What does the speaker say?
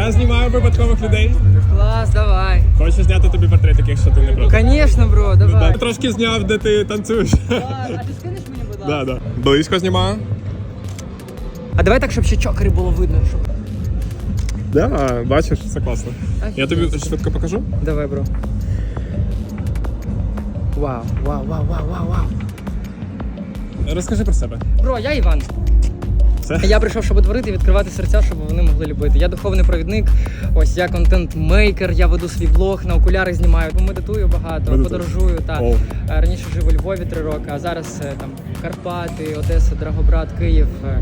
випадкових людей. Клас, давай. Хочу зняти тобі портретик, якщо ти не проти. Конечно, бро, давай. Я трошки зняв, де ти танцюєш. А ти скинеш мені, будь ласка? Да, да. Близько знімаю. А давай так, щоб ще чокери було видно, щоб. Да, бачиш, це класно. Я тобі швидко покажу. Давай, бро. Вау, вау, вау, вау, вау, вау. Розкажи про себе. Бро, я Іван. Все. Я прийшов, щоб творити відкривати серця, щоб вони могли любити. Я духовний провідник, ось я контент-мейкер, я веду свій блог, на окуляри знімаю, медитую багато, Медитую. подорожую. Та. Е, Раніше жив у Львові три роки, а зараз е, там Карпати, Одеса, Драгобрат, Київ. Е,